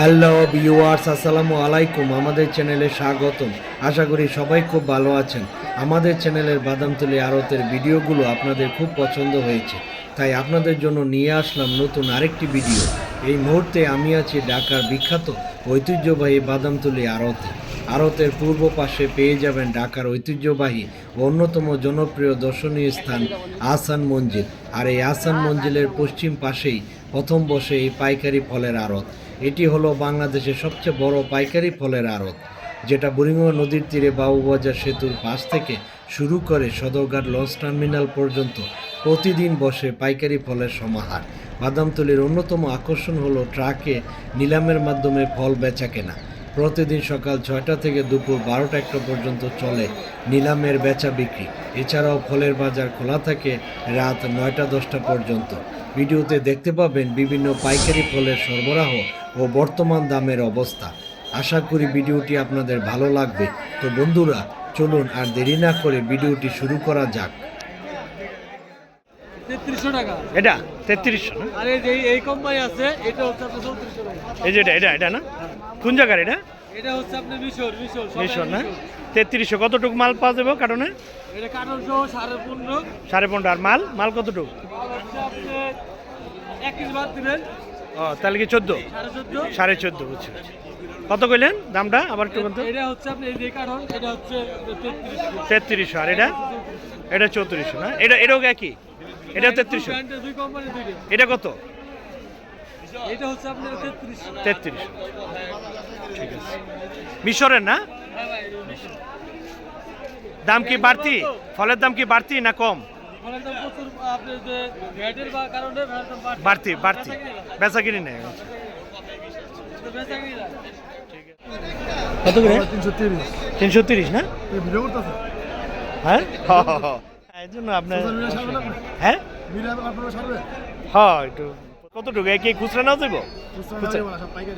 Hello viewers আসসালামু আলাইকুম। আমাদের চ্যানেলে স্বাগতম। আশা করি সবাই খুব ভালো আছেন। আমাদের চ্যানেলের বাদামতলি আড়তের ভিডিওগুলো আপনাদের খুব পছন্দ হয়েছে। তাই আপনাদের জন্য নিয়ে আসলাম নতুন আরেকটি ভিডিও। এই মুহূর্তে আমি আছি ঢাকার বিখ্যাত ঐতিহ্যবাহী বাদামতলি আড়তে। আড়তের পূর্ব পাশে পেয়ে যাবেন ঢাকার ঐতিহ্যবাহী অন্যতম জনপ্রিয় দর্শনীয় স্থান আসান মঞ্জিল। আর এই আসান মঞ্জিলের পশ্চিম পাশেই প্রথম বসে এই পাইকারি ফলের আড়ত। এটি হলো বাংলাদেশের সবচেয়ে বড় পাইকারি ফলের আড়ত, যেটা বুড়িগঙ্গা নদীর তীরে বাবুবাজার সেতুর পাশ থেকে শুরু করে সদরঘাট লঞ্চ টার্মিনাল পর্যন্ত প্রতিদিন বসে পাইকারি ফলের সমাহার। বাদামতলির অন্যতম আকর্ষণ হলো ট্রাকে নিলামের মাধ্যমে ফল বেচা কেনা। প্রতিদিন সকাল ছয়টা থেকে দুপুর বারোটা একটা পর্যন্ত চলে নিলামের বেচা বিক্রি। এছাড়াও ফলের বাজার খোলা থাকে রাত নয়টা দশটা পর্যন্ত। ভিডিওতে দেখতে পাবেন বিভিন্ন পাইকারি ফলের সরবরাহ ও বর্তমান দামের অবস্থা। আশা করি ভিডিওটি আপনাদের ভালো লাগবে। তো বন্ধুরা চলুন আর দেরি না করে ভিডিওটি শুরু করা যাক। তেত্রিশশো টাকা। এটা? তেত্রিশশো না? যে এই কোম্পানি আছে এটা হচ্ছে আপনার চৌত্রিশশো টাকা। এই যে এটা এটা এটা না? কোন জায়গার এটা? এটা হচ্ছে আপনার মিশর মিশর মিশর না? তেত্রিশশো। কতটুকু মাল পাওয়া যাবে কারণে? সাড়ে পনেরো। আর মাল? মাল কতটুকু? ও তাহলে কি চোদ্দ? সাড়ে চোদ্দ। বুঝছি। কত কইলেন দামটা? আবার একটু বলতো। এটা হচ্ছে আপনার এই কার্টন এটা হচ্ছে তেত্রিশশো তেত্রিশশো আর এটা? এটা চৌত্রিশশো না? এটা এটাও একই? এটা তেত্রিশশো দুই কোম্পানি দুইটা। এটা কত? এটা হচ্ছে আপনার ঠিক আছে। মিশরের না? দাম কি বাড়তি? ফলের দাম কি বাড়তি না কম? বাড়তি বাড়তি। বেচা কিনি? নেই। কত করে? তিনশো তিরিশ না? হ্যাঁ? হ, হ, হ। এই জন্য আপনার হ্যাঁ? হ্যাঁ একটু কতটুকু? এক খুচরা নাও দেবো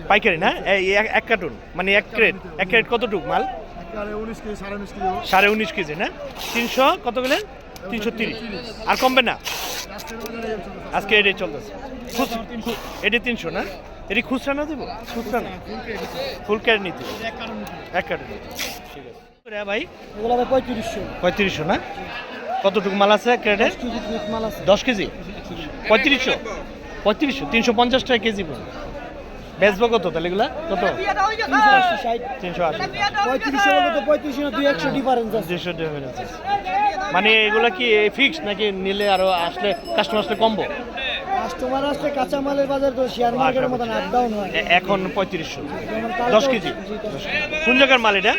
পাইকারি। না? এক- এক কার্টুন। মানে এক ক্রেট। এক ক্রেট কতটুকু মাল? সাড়ে উনিশ কেজি সাড়ে উনিশ কেজি। না? তিনশো কত গেলেন তিনশো তিরিশ। আর কমবে না। আজকে এটাই চলতেছে। এটা তিনশো না? এটি খুচরা না দেবো? খুচরা না। ফুল ক্যারেট নিতে এক কার্টুন ঠিক আছে। ভাই? এগুলো হবে পঁয়ত্রিশশো। পঁয়ত্রিশশো না? কতটুকু মাল আছে মাল দশ কেজি? পঁয়ত্রিশশো? পঁয়ত্রিশশো? তিনশো পঞ্চাশ টাকা কেজি পড়বে বেচবো কত তাহলে এগুলা? কত? তিনশো আশি পঁয়ত্রিশশো বলতে তো পঁয়ত্রিশশো না দুই একশো ডিফারেন্স। মানে এগুলা কি ফিক্স নাকি নিলে আরও আসলে কাস্টমার আসলে কমবো? কাস্টমার আসলে কাঁচামালের বাজার তো শেয়ার মার্কেটের মতন আপ ডাউন হয়। এখন পঁয়ত্রিশশো। দশ কেজি? কোন জায়গার মাল এটা?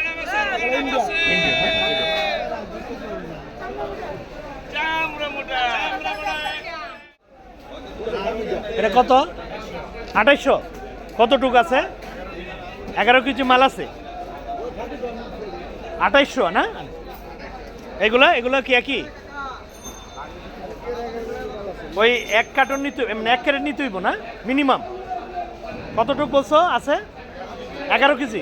এটা কত? আঠাইশশো? কতটুক আছে? এগারো কেজি মাল আছে। আঠাইশশো, না? এগুলা এগুলা কি একই? ওই এক কার্টন নিতে মানে এক ক্যারেট নিতে হইব, না? মিনিমাম। কতটুক বলছো? আছে? এগারো কেজি?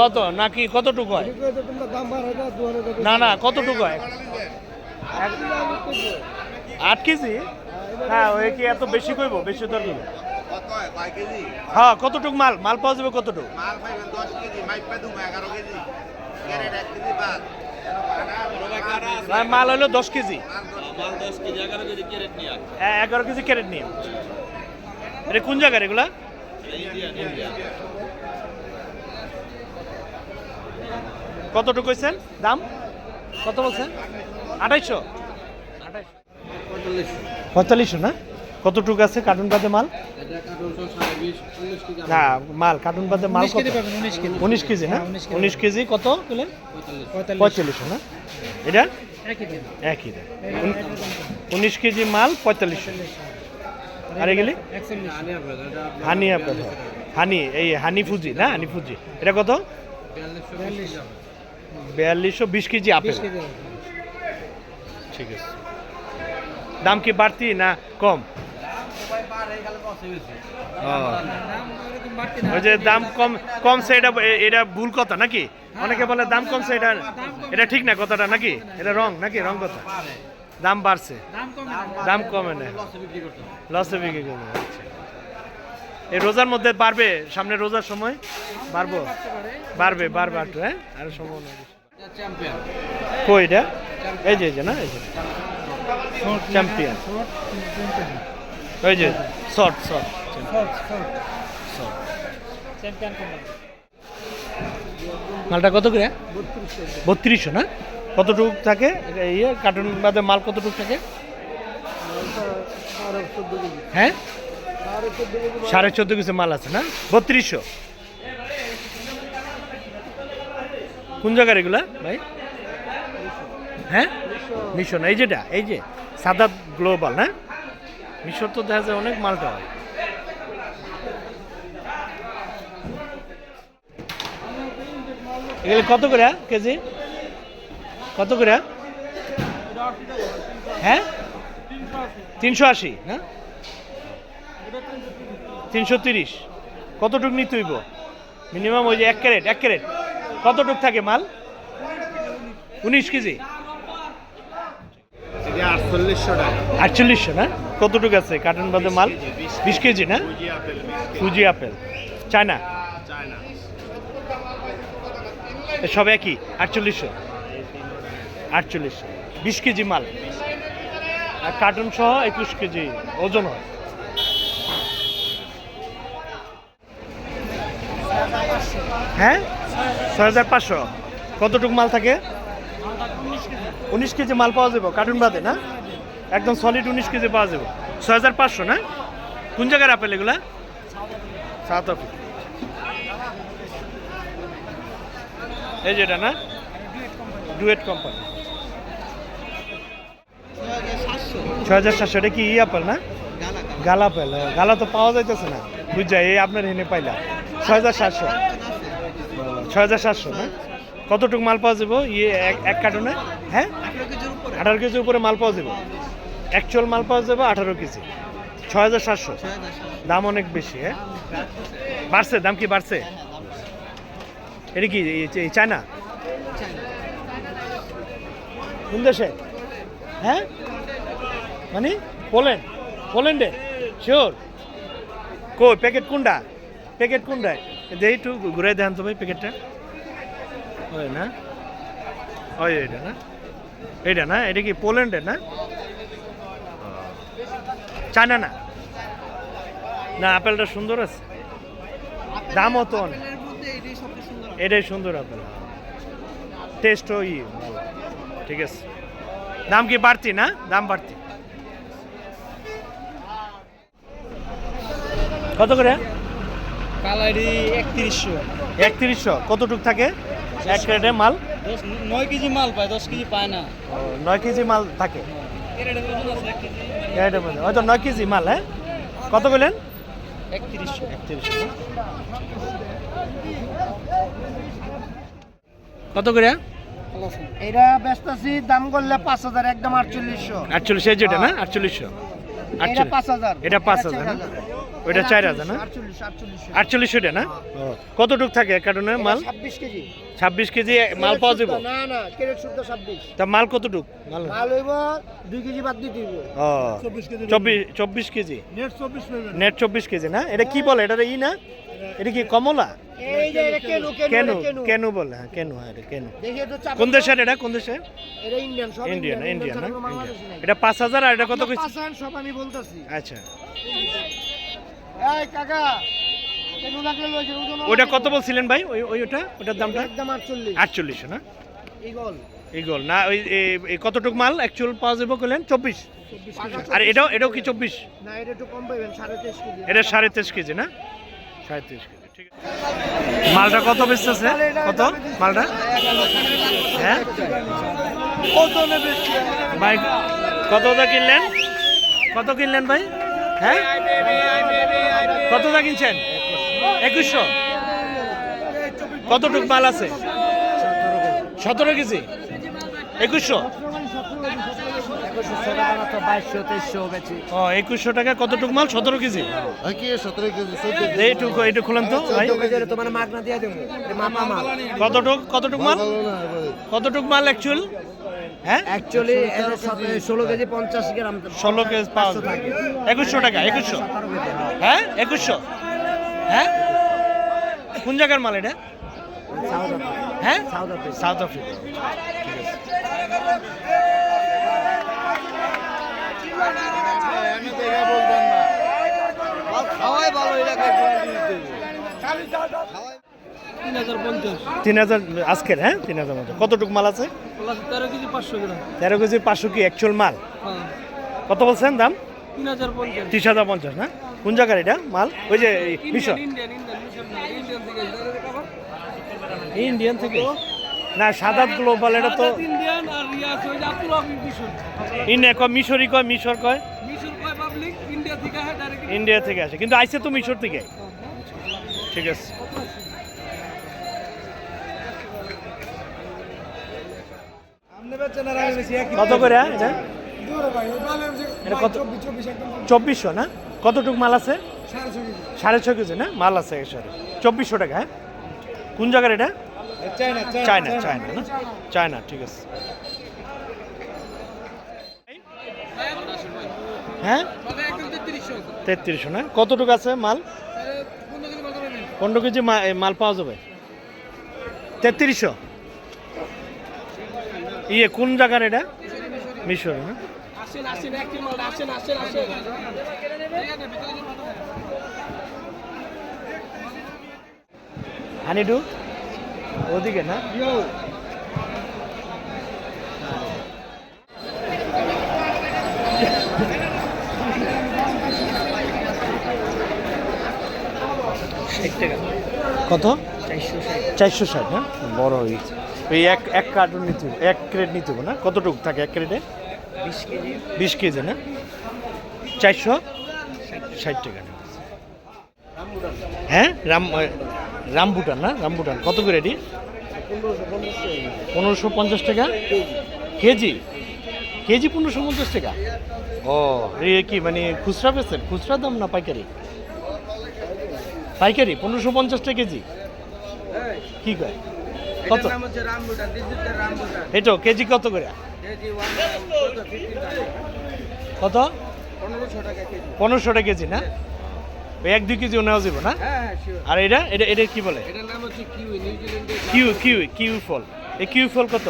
কত? নাকি কতটুকু হয়? না না, কতটুকু হয়? আট কেজি? হ্যাঁ ওই কি এত বেশি কইব বেশি দর কইব। কত হয়? হ্যাঁ কতটুক মাল? মাল পাওয়া যাবে কতটুক? মাল পাইবেন দশ কেজি মাইপা দুম এগারো কেজি। ক্যারেট এক কেজি বাদ। মাল হলো দশ কেজি। মাল দশ কেজি এগারো কেজি ক্যারেট নিয়ে হ্যাঁ, এগারো কেজি ক্যারেট নিয়ে এটা কোন জায়গার এগুলা? কতটুকু কইছেন? দাম? কত বলছেন? আঠাইশো। পঁয়তাল্লিশশো। না? কতটুকু আছে কার্টুন বাদে মাল? না মাল কার্টুন বাদে মাল কত? উনিশ কেজি। না উনিশ কেজি। কত বললেন? পঁয়তাল্লিশশো না? এটা? একই দাম। উনিশ কেজি মাল পঁয়তাল্লিশশো। আর এগুলি হানি আপনার হানি এই হানি ফুজি না হানি ফুজি। এটা কত? বিয়াল্লিশশো বিশ কেজি আপেল। ঠিক আছে। দাম কি বাড়তি না কম? ও। ওই যে দাম কম কমছে এটা এটা ভুল কথা নাকি? অনেকে বলে দাম কমছে এটা এটা ঠিক না কথাটা নাকি? এটা রং নাকি? রং কথা। দাম বাড়ছে। দাম কমে না। লসে বিক্রি করবে আচ্ছা। এই রোজার মধ্যে বাড়বে? সামনে রোজার সময়? বাড়বো? বাড়বে বাড়বে হ্যাঁ? আরও সম্ভাবনা কই এটা? এই যে এই যে না এই যে। চ্যাম্পিয়ন ওই যে শর্ট শর্ট মালটা কত করে? বত্রিশশো না? কতটুক থাকে? ইয়ে কার্টুন বাদে মাল কতটুক থাকে? হ্যাঁ? সাড়ে চোদ্দ কিছু মাল আছে না? বত্রিশশো। কোন জায়গার এগুলা ভাই? হ্যাঁ? মিশন এই যেটা এই যে। সাদা গ্লোবাল হ্যাঁ? মিশর তো দেখা যায় অনেক মালটা হয়। এগুলো কত করে কেজি? কত করে হ্যাঁ? তিনশো আশি হ্যাঁ তিনশো তিরিশ। কতটুক নিতে হইব? মিনিমাম ওই যে এক ক্যারেট এক ক্যারেট। কতটুক থাকে মাল? উনিশ কেজি। আটচল্লিশশো টাকা। আটচল্লিশশো না? কতটুকু আছে? কার্টুন বাদে মাল? বিশ কেজি না? Fuji apple China? চায়না। সব একই? আটচল্লিশশো। আটচল্লিশশো। বিশ কেজি মাল। আর কার্টুন সহ একুশ কেজি ওজন হয়। হ্যাঁ? ছয় হাজার পাঁচশো। কতটুকু মাল থাকে? উনিশ কেজি মাল পাওয়া যাবে কার্টুন বাদে না? একদম সলিড উনিশ কেজি পাওয়া যাবে। ছয় হাজার পাঁচশো না? কোন জায়গার আপেল এগুলা? সাউথ আফ্রিকা এই যেটা না? ডুয়েট কোম্পানি ছয় হাজার সাতশো এটা কি ই আপেল না? গালা আপেল গালা তো পাওয়া যাইতেছে না। বুঝা এই আপনার হেনে পাইলা। ছয় হাজার সাতশো। ছয় হাজার সাতশো না? কতটুকু মাল পাওয়া যাব? ইয়ে এক- কার্টুনে? হ্যাঁ? আঠারো কেজির উপরে। মাল পাওয়া যাবে। অ্যাকচুয়াল মাল পাওয়া যাবে আঠারো কেজি। ছয় হাজার সাতশো। দাম অনেক বেশি হ্যাঁ? বাড়ছে দাম কি বাড়ছে? এটা কি এই- এই চায়না? কোন দেশে? হ্যাঁ? মানে পোল্যান্ড। পোল্যান্ডে? শিওর? কই প্যাকেট কোনটা? প্যাকেট কোনটা? দেই একটু ঘুরে দেন তো ভাই প্যাকেটটা ওই না? ওই এটা না? এইটা না? এটা কি পোল্যান্ডের না? চায়না না? না আপেলটা সুন্দর আছে। দামও তো অনেক। এটাই সুন্দর আপেল। টেস্টও ই ঠিক আছে। দাম কি বাড়তি না? দাম বাড়তি। কত করে? কালারি একত্রিশশো। একত্রিশশো। কতটুক থাকে? এক ক্রেটে মাল? দশ নয় কেজি মাল পায় দশ কেজি পায় না। ও, নয় কেজি মাল থাকে। হয়তো নয় কেজি মাল হ্যাঁ? কত বললেন একত্রিশশো। একত্রিশশো কত করে এটা ব্যস্ত আছি দাম করলে পাঁচ হাজার একদম আটচল্লিশশো। আটচল্লিশ এই যেটা না? আটচল্লিশশো। এটা পাঁচ হাজার। এটা পাঁচ হাজার ওইটা চার হাজার না? আটচল্লিশ এটা না? কতটুক থাকে এক কার্টুনে মাল? ছাব্বিশ কেজি। ছাব্বিশ কেজি মাল পাওয়া যাবে? না না কেরেট শুদ্ধ ছাব্বিশ। তা মাল কতটুক? মাল মাল হইব দুই কেজি বাদ দিতে হইব। ও। চব্বিশ কেজি চব্বিশ কেজি? নেট চব্বিশ নেট চব্বিশ কেজি না? এটা কি বলে? এটা ই না? এটা কি কমলা? কেনু কেনু কেনু বলে হ্যাঁ কেন হ্যাঁ এটা কেন। দেখি একটু চাপ কোন দেশের এটা কোন দেশের? ইন্ডিয়ান ইন্ডিয়ান ইন্ডিয়ান না ছাড়া কোনো ইন্ডিয়ান। বাংলাদেশি নাই। এটা পাঁচ হাজার আর এটা কত সব আমি বলতেছি। আচ্ছা। এই কাকা ওটা কত বলছিলেন ভাই? ওই ওই ওটা? ওটার দামটা? একদম আটচল্লিশ। আটচল্লিশ না? ইগল ইগল না ওই কতটুক মাল? অ্যাকচুয়াল পাওয়া যাবে করলেন চব্বিশ। আর এটাও এটাও কি চব্বিশ? না এটা একটু কম পাইবেন সাড়ে তেইশ কেজি। এটা সাড়ে তেইশ কেজি না? সাড়ে তেইশ কেজি। মালটা কত বেচতেছে? কত? মালটা? হ্যাঁ? ভাই কতটা কিনলেন? কত কিনলেন ভাই? হ্যাঁ? কতটা কিনছেন? একুশশো। কতটুক মাল আছে? সতেরো কেজি। একুশশো। ও একুশশো টাকা কতটুক মাল? সতেরো কেজি? কি সতেরো কেজি এইটুকু খুলেন তো ভাই। তোমার মাগনা দিয়ে দেবো। মামা মাল। কতটুক কতটুক মাল? কতটুক মাল অ্যাকচুয়াল হ্যাঁ? অ্যাকচুয়ালি ষোলো কেজি পঞ্চাশ গ্রাম ষোলো কেজি পাঁচশো একুশশো টাকা একুশশো। হ্যাঁ। হ্যাঁ? একুশশো? হ্যাঁ? কোন জায়গার মাল এটা? হ্যাঁ? South Africa. South Africa. ঠিক আছে। তিন হাজার আজকের হ্যাঁ? তিন হাজার মতো। কতটুকু মাল আছে? তেরো কেজি পাঁচশো গ্রাম। তেরো কেজি পাঁচশো কি অ্যাকচুয়াল মাল? হ্যাঁ। কত বলছেন দাম? তিন হাজার পঞ্চাশ। ত্রিশ হাজার পঞ্চাশ না? কোন জায়গার এটা মাল? ওই যে মিশর ইন্ডিয়ান ইন্ডিয়ান মিশন ইন্ডিয়ান থেকে। না সাদাত গ্লোবাল এটা তো ইন্ডিয়ান আর রিয়াজ ওই যে আব্দুল হাফিজ ইন্ডিয়া কয় মিশরই কয় মিশর কয়? মিশন কয় পাবলিক ইন্ডিয়া থেকে ডাইরেক্ট ইন্ডিয়া। থেকে আসে কিন্তু আইসে তো মিশর থেকে। ঠিক আছে। কত করে হ্যাঁ, এটা? কত চব্বিশশো না? কতটুক মাল আছে? সাড়ে ছ কেজি। না? মাল আছে সাড়ে চব্বিশশো টাকা হ্যাঁ? কোন জায়গার এটা? চায়না চায়না না চায়না ঠিক আছে। হ্যাঁ? তেত্রিশশো না? কতটুকু আছে মাল? পনেরো কেজি মাল পাওয়া যাবে? তেত্রিশশো? ইয়ে কোন জায়গার এটা? মিশর না? হানিডু? ওদিকে না? কত? চারশো ষাট। না বড় হয়েছে ওই এক এক কার্টুন নিতে এক ক্রেট নিতে হবে না? কতটুকু থাকে এক ক্রেটে বিশ কেজি। বিশ কেজি না? চারশো? ষাট টাকা না হ্যাঁ? রাম রামবুটান না? রামবুটান কত করে এটি? পনেরোশো পঞ্চাশ টাকা? কেজি? কেজি পনেরোশো পঞ্চাশ টাকা? ও এ কি মানে খুচরা পেয়েছেন খুচরা দাম না পাইকারি? পাইকারি পনেরোশো পঞ্চাশ টাকা কেজি। কি কয়? কত? এটো কেজি কত করে? কত? পনেরোশো টাকা কেজি না? ওই এক দুই কেজি নেওয়া যাবে না? হ্যাঁ হ্যাঁ আর এটা এটা এটা কি বলে? এটার নাম হচ্ছে কিউই কিউ কিউ। কিউ ফল। এই কিউ ফল কত?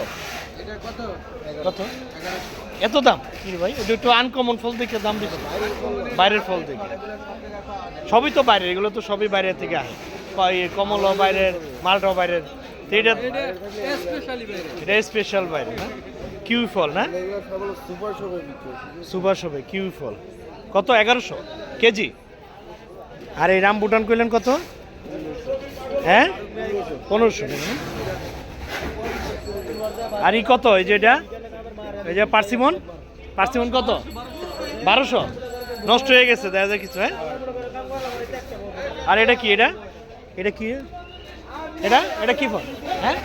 এটা কত? কত? এত দাম? কি ভাই এটা একটু আনকমন ফল দেখে দাম বেশি বাইরের ফল দেখে। সবই তো বাইরের এগুলো তো সবই বাইরের থেকে আসে কমলা বাইরের মালটাও বাইরের। তো এটা এটা স্পেশালি বাইরে বাইরে না? কিউ ফল না? সুপার শপে কিউ ফল। কত? এগারোশো? কেজি? আর এই রামবুটান কইলেন কত? হ্যাঁ? পনেরোশো। আর এই কত? এই যে এটা? এই যে পার্সিমন? পার্সিমন কত? বারোশো? নষ্ট হয়ে গেছে, দেখা যায় কিছু হ্যাঁ? আর এটা কি, এটা? এটা কি? এটা? এটা কি ফল? হ্যাঁ?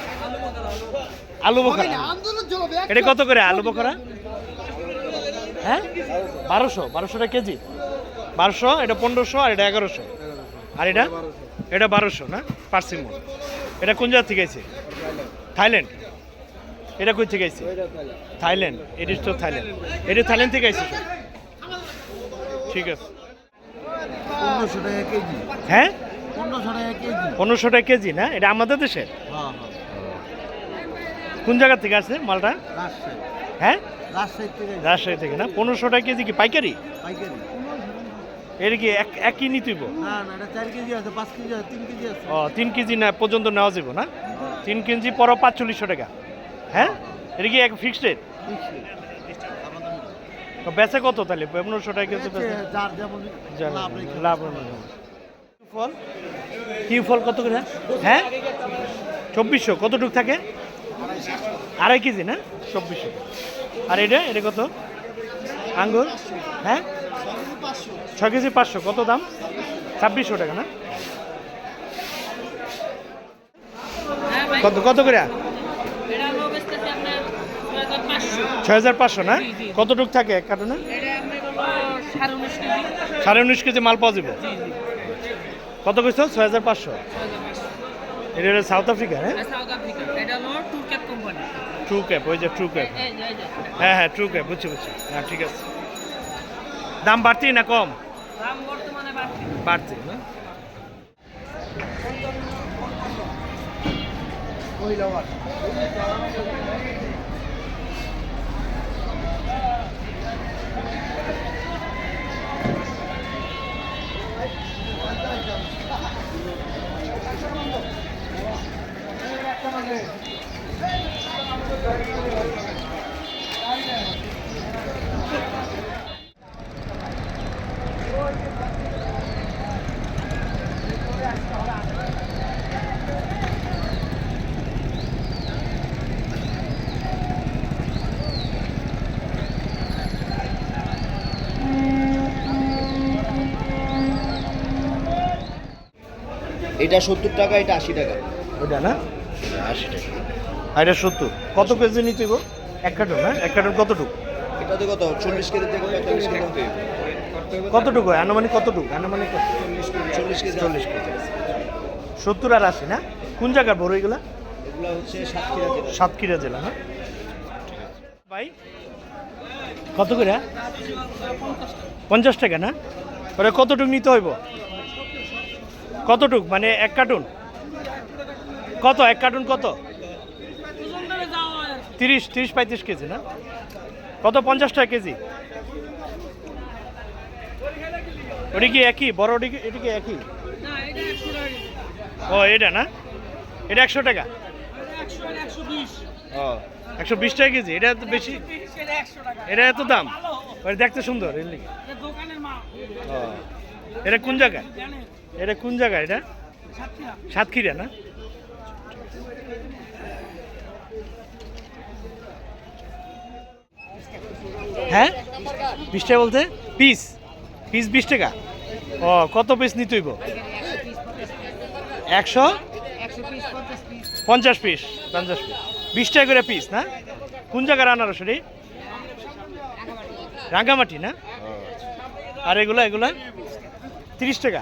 আলু বোখারা। এটা কত করে? আলু বোখারা? হ্যাঁ? বারোশো বারোশোটা কেজি। বারোশো এটা পনেরোশো আর এটা এগারোশো। আর এটা? এটা বারোশো না? পার্সিমন এটা কোন জায়গা থেকে আছে থাইল্যান্ড। এটা কই থেকে আছে থাইল্যান্ড। এটি তো থাইল্যান্ড। এটা থাইল্যান্ড থেকে আছে ঠিক আছে। পনেরোশো টাকা কেজি। হ্যাঁ? পনেরোশো টাকা কেজি। না? এটা আমাদের দেশের হ্যাঁ কোন জায়গা থেকে আসে মালটা? হ্যাঁ? রাজশাহী থেকে। রাজশাহী থেকে না? পনেরোশো টাকা কেজি কি পাইকারি? পাইকারি। এটা কি এক একই নিতেইব না না এটা কেজি আছে পাঁচ কেজি আছে তিন কেজি আছে। ও তিন কেজি না পর্যন্ত নেওয়া যাবে না? তিন কেজি পর পাঁচচল্লিশশো টাকা। হ্যাঁ? এটা কি এক ফিক্সড রেট বেচে কত তাহলে? পনেরোশো টাকা কেজি বেচে? যার যেমন লাভ। ফল? কি ফল কত করে? হ্যাঁ? চব্বিশশো কতটুক থাকে? আড়াই কেজি না? চব্বিশশো। আর এটা এটা কত? আঙ্গুর? হ্যাঁ? ছ কেজি পাঁচশো কত দাম? ছাব্বিশশো টাকা না? কত কত করে? ছয় হাজার পাঁচশো ছয় না কতটুক থাকে এক কার্টুনে? সাড়ে উনিশ কেজি। মাল পাওয়া যাবে? কত কইছো? ছয় হাজার পাঁচশো? ছয় এটা হলো সাউথ আফ্রিকা হ্যাঁ? হলো টুর ক্যাপ ওই যে ট্রু ক্যাপ। হ্যাঁ হ্যাঁ ট্রু ক্যাপ বুঝছি বুঝছি। হ্যাঁ ঠিক আছে। দাম বাড়তি না কম? দাম বর্তমানে বাড়ছে। বাড়ছে না? এটা সত্তর টাকা এটা আশি টাকা। ওটা না? আশি টাকা। আর এটা সত্তর। কত কেজি নিতে গো এক কার্টন হ্যাঁ? এক কার্টন কতটুকু? এটাতে কত? চল্লিশ কেজি থেকে পঁয়তাল্লিশ কেজি। কতটুকু? আনুমানিক কতটুকু? আনুমানিক কত? চল্লিশ কেজি। চল্লিশ কেজি। সত্তর আর আশি না? কোন জায়গার বড় এগুলা? এগুলো হচ্ছে সাতক্ষীরা জেলা। সাতক্ষীরা জেলা না ভাই কত করে? পঞ্চাশ টাকা। না? ওটা কতটুক নিতে হইব? কতটুক? মানে এক কার্টুন? কত? এক কার্টুন কত? তিরিশ তিরিশ পঁয়ত্রিশ কেজি, না? কত? পঞ্চাশ টাকা কেজি। ওটা কি একই? বড় কি এটা কি একই। ও, এটা না? এটা একশো টাকা? ও, একশো বিশ টাকা কেজি। এটা তো বেশি এটা এত দাম? দেখতে সুন্দর। এটা কোন জায়গায়? এটা কোন জায়গায় এটা? সাতক্ষীরা না? হ্যাঁ? বিশ টাকা বলতে? পিস। পিস বিশ টাকা? ও, কত পিস নিতে হইব? একশো? পঞ্চাশ পিস পঞ্চাশ পিস। বিশ টাকা করে পিস, না? কোন জায়গার আনারস রে রাঙ্গামাটি, না? আর এগুলো এগুলো? তিরিশ টাকা।